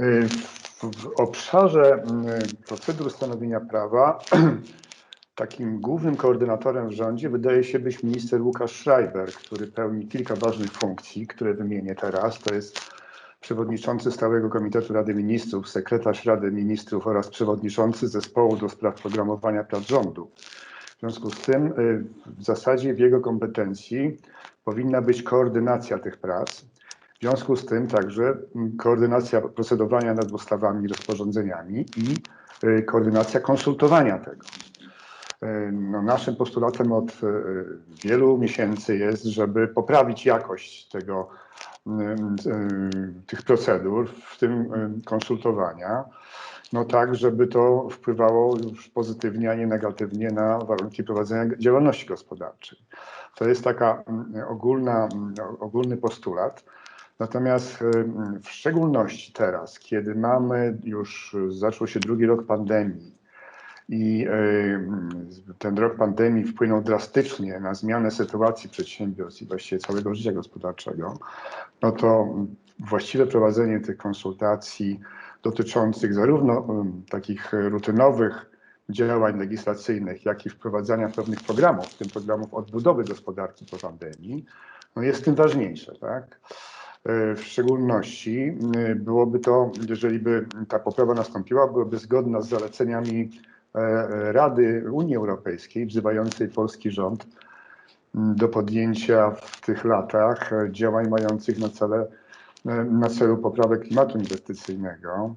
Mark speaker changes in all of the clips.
Speaker 1: Y, W obszarze y, procedur stanowienia prawa takim głównym koordynatorem w rządzie wydaje się być minister Łukasz Schreiber, który pełni kilka ważnych funkcji, które wymienię teraz. To jest przewodniczący Stałego Komitetu Rady Ministrów, sekretarz Rady Ministrów oraz przewodniczący zespołu do spraw programowania prac rządu. W związku z tym y, w zasadzie w jego kompetencji powinna być koordynacja tych prac. W związku z tym także mm, koordynacja procedowania nad ustawami i rozporządzeniami i y, koordynacja konsultowania tego. Y, No, naszym postulatem od y, wielu miesięcy jest, żeby poprawić jakość tego, y, tych procedur, w tym konsultowania, no tak, żeby to wpływało już pozytywnie, a nie negatywnie na warunki prowadzenia działalności gospodarczej. To jest taka mm, ogólna, mm, ogólny postulat. Natomiast w szczególności teraz, kiedy mamy już, zaczął się drugi rok pandemii i ten rok pandemii wpłynął drastycznie na zmianę sytuacji przedsiębiorstw i właściwie całego życia gospodarczego, no to właściwe prowadzenie tych konsultacji dotyczących zarówno takich rutynowych działań legislacyjnych, jak i wprowadzania pewnych programów, w tym programów odbudowy gospodarki po pandemii, no jest tym ważniejsze, tak? W szczególności y, byłoby to, jeżeli by ta poprawa nastąpiła, byłoby zgodna z zaleceniami e, Rady Unii Europejskiej, wzywającej polski rząd do podjęcia w tych latach e, działań mających na, cele, e, na celu poprawę klimatu inwestycyjnego,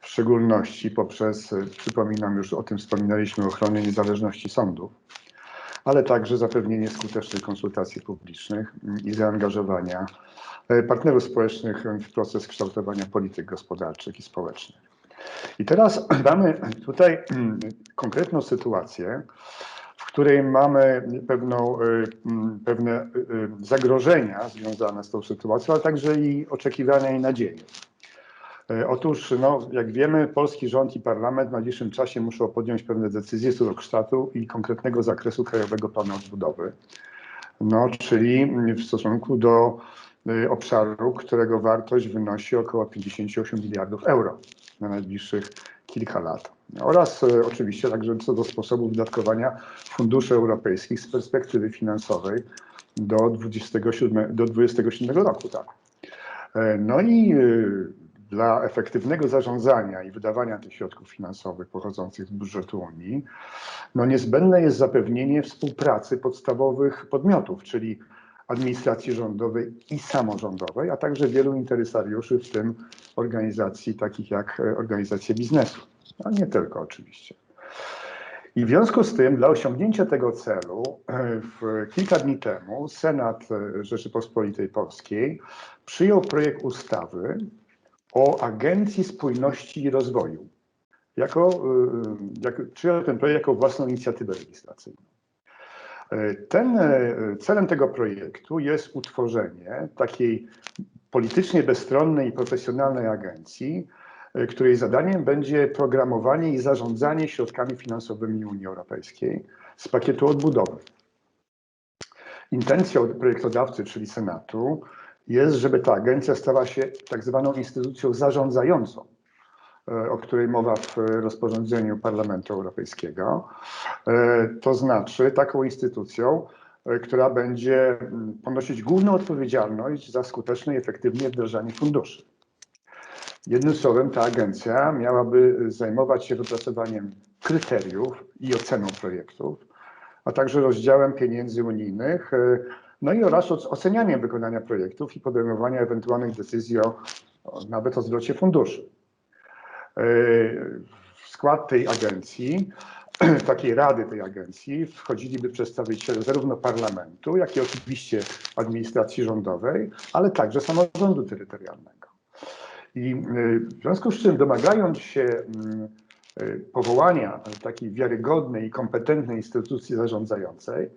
Speaker 1: w szczególności poprzez, e, przypominam, już o tym wspominaliśmy, ochronę niezależności sądów, ale także zapewnienie skutecznych konsultacji publicznych m, i zaangażowania e, partnerów społecznych w proces kształtowania polityk gospodarczych i społecznych. I teraz mamy tutaj mm, konkretną sytuację, w której mamy pewną, y, mm, pewne y, zagrożenia związane z tą sytuacją, ale także i oczekiwania i nadzieje. E, Otóż, no, jak wiemy, polski rząd i parlament w najbliższym czasie muszą podjąć pewne decyzje co do kształtu i konkretnego zakresu Krajowego Planu Odbudowy. No, czyli w stosunku do y, obszaru, którego wartość wynosi około 58 miliardów euro na najbliższych kilka lat. Oraz y, oczywiście także co do sposobu wydatkowania funduszy europejskich z perspektywy finansowej do 27, do 27 roku. Tak. E, No i dla efektywnego zarządzania i wydawania tych środków finansowych pochodzących z budżetu Unii, no niezbędne jest zapewnienie współpracy podstawowych podmiotów, czyli administracji rządowej i samorządowej, a także wielu interesariuszy, w tym organizacji takich jak e, organizacje biznesu, a nie tylko oczywiście. I w związku z tym, dla osiągnięcia tego celu, e, w, kilka dni temu Senat e, Rzeczypospolitej Polskiej przyjął projekt ustawy o Agencji Spójności i Rozwoju. Jako, y, jak, przyjął ten projekt jako własną inicjatywę legislacyjną. E, Ten, e, celem tego projektu jest utworzenie takiej politycznie bezstronnej i profesjonalnej agencji, e, której zadaniem będzie programowanie i zarządzanie środkami finansowymi Unii Europejskiej z pakietu odbudowy. Intencją projektodawcy, czyli Senatu, jest, żeby ta agencja stała się tak zwaną instytucją zarządzającą, e, o której mowa w rozporządzeniu Parlamentu Europejskiego. E, To znaczy taką instytucją, e, która będzie mm, ponosić główną odpowiedzialność za skuteczne i efektywne wdrażanie funduszy. Jednym słowem, ta agencja miałaby zajmować się wypracowaniem kryteriów i oceną projektów, a także rozdziałem pieniędzy unijnych, no i oraz oc- ocenianiem wykonania projektów i podejmowania ewentualnych decyzji o, nawet o zwrocie funduszy. E, W skład tej agencji, takiej rady tej agencji wchodzili przedstawiciele zarówno parlamentu, jak i oczywiście administracji rządowej, ale także samorządu terytorialnego. I y, w związku z czym domagając się mm, y, powołania takiej wiarygodnej i kompetentnej instytucji zarządzającej,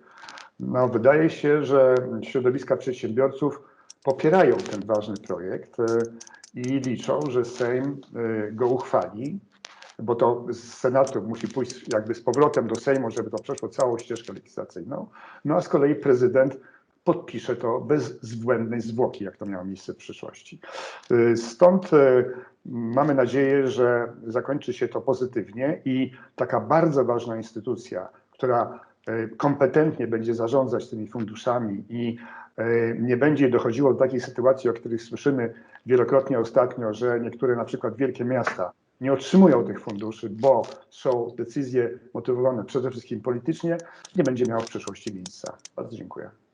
Speaker 1: no wydaje się, że środowiska przedsiębiorców popierają ten ważny projekt y, i liczą, że Sejm y, go uchwali, bo to z Senatu musi pójść jakby z powrotem do Sejmu, żeby to przeszło całą ścieżkę legislacyjną, no a z kolei prezydent podpisze to bez zbłędnej zwłoki, jak to miało miejsce w przyszłości. Y, Stąd Mamy nadzieję, że zakończy się to pozytywnie i taka bardzo ważna instytucja, która e, kompetentnie będzie zarządzać tymi funduszami i e, nie będzie dochodziło do takiej sytuacji, o których słyszymy wielokrotnie ostatnio, że niektóre na przykład wielkie miasta nie otrzymują tych funduszy, bo są decyzje motywowane przede wszystkim politycznie, nie będzie miało w przyszłości miejsca. Bardzo dziękuję.